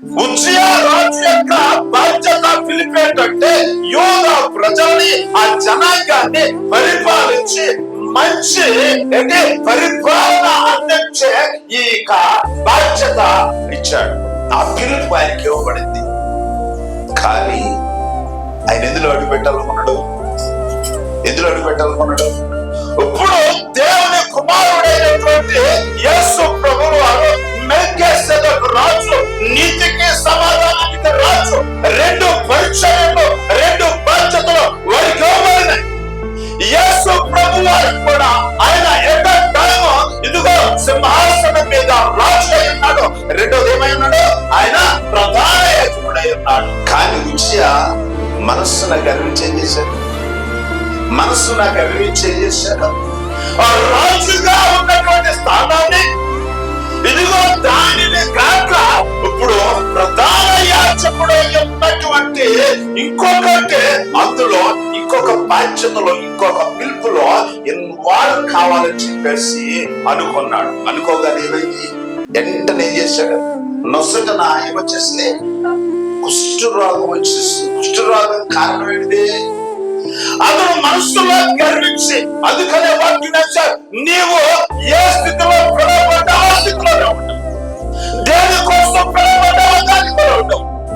ఉజ్జియా రాజు యొక్క బాధ్యత పిలిపేటంటే యోగా ప్రజల్ని ఆ జనాంగాన్ని పరిపాలించి మంచి అంటే పరిపాలన అందించే ఈ బాధ్యత ఇచ్చాడు. ఆ పిలుపు ఆయనకి ఇవ్వబడింది. కానీ ఆయన ఎందులో అడుగు పెట్టాలనుకున్నాడు? ఎందులో అడుగు పెట్టాలనుకున్నాడు? నీతికి సమాధానానికి రాజు. రెండు పరిచయలు రెండు బాధ్యతలు వారికి ఇవ్వబడినాయి యేసు ప్రభు వారు కూడా ఆయన టైము ఇదిగో సింహాసనం మీద రాజు అయి ఉన్నాడు. రెండోది ఏమై ఉన్నాడు? ఆయన ప్రధాన యాజకుడై ఉన్నాడు. కానీ విషయ మనస్సున గర్వించేం చేశాడు. మనస్సు నాకు గర్వించే చేశాడు. రాజుగా ఉన్నటువంటి స్థానాన్ని ఇంకొకటి అందులో ఇంకొక బాధ్యతలో ఇంకొక పిలుపులో ఇన్వాల్వ్ కావాలని చెప్పేసి అనుకున్నాడు. అనుకోగానే ఏమైంది? వెంటనే ఏం చేశాడు. నొసట నా ఏమొచ్చేసింది కుష్ఠరోగం వచ్చేసి కుష్ఠరోగం కారణం ఏంటి అతను మనసులో గర్వించి అందుకనే వాక్యం నీవు ఏ స్థితిలో